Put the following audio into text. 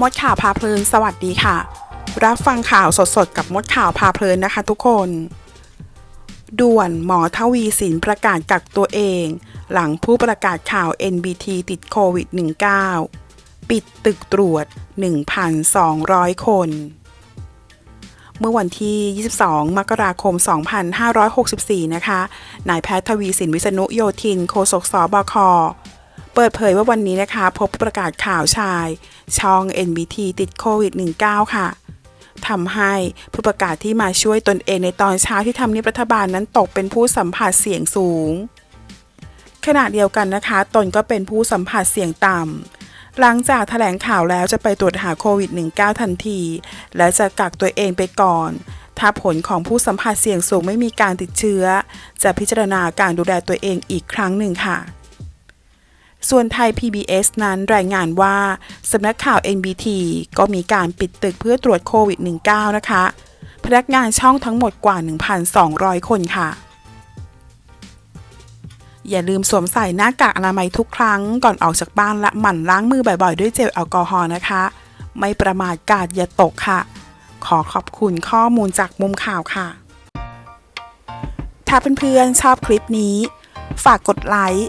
มดข่าวพาเพลินสวัสดีค่ะ รับฟังข่าวสดๆ กับมดข่าวพาเพลินนะคะทุกคน ด่วนหมอทวีสินประกาศกักตัวเอง หลังผู้ประกาศข่าว NBT ติดโควิด -19 ปิดตึกตรวจ 1,200 คน เมื่อวันที่ 22 มกราคม 2564 นะคะ นายแพทย์ทวีสินวิษณุโยธิน โฆษกสบค เปิดเผยว่าวันนี้นะคะ พบประกาศข่าวชาย ช่อง NBT ติดโควิด -19 ค่ะทำให้ผู้ประกาศที่มาช่วยตนเองในตอนเช้าที่ทำเนียบรัฐบาลนั้นตกเป็นผู้สัมผัสเสี่ยงสูง ขณะเดียวกันนะคะ ตนก็เป็นผู้สัมผัสเสี่ยงต่ำ หลังจากแถลงข่าวแล้วจะไปตรวจหาโควิด -19 ทันที และจะกักตัวเองไปก่อน ถ้าผลของผู้สัมผัสเสี่ยงสูงไม่มีการติดเชื้อ จะพิจารณาการดูแลตัวเองอีกครั้งหนึ่งค่ะ ส่วนไทย PBS นั้นรายงานว่าสำนักข่าว NBT ก็มีการปิดตึกเพื่อตรวจโควิด -19 นะคะ พนักงานช่องทั้งหมดกว่า 1,200 คนค่ะ อย่าลืมสวมใส่หน้ากากอนามัยทุกครั้งก่อนออกจากบ้านและหมั่นล้างมือบ่อยๆ ด้วยเจลแอลกอฮอล์นะคะ ไม่ประมาทกาดอย่าตกค่ะ ขอขอบคุณข้อมูลจากมุมข่าวค่ะ ถ้าเพื่อนๆชอบคลิปนี้ ฝากกดไลค์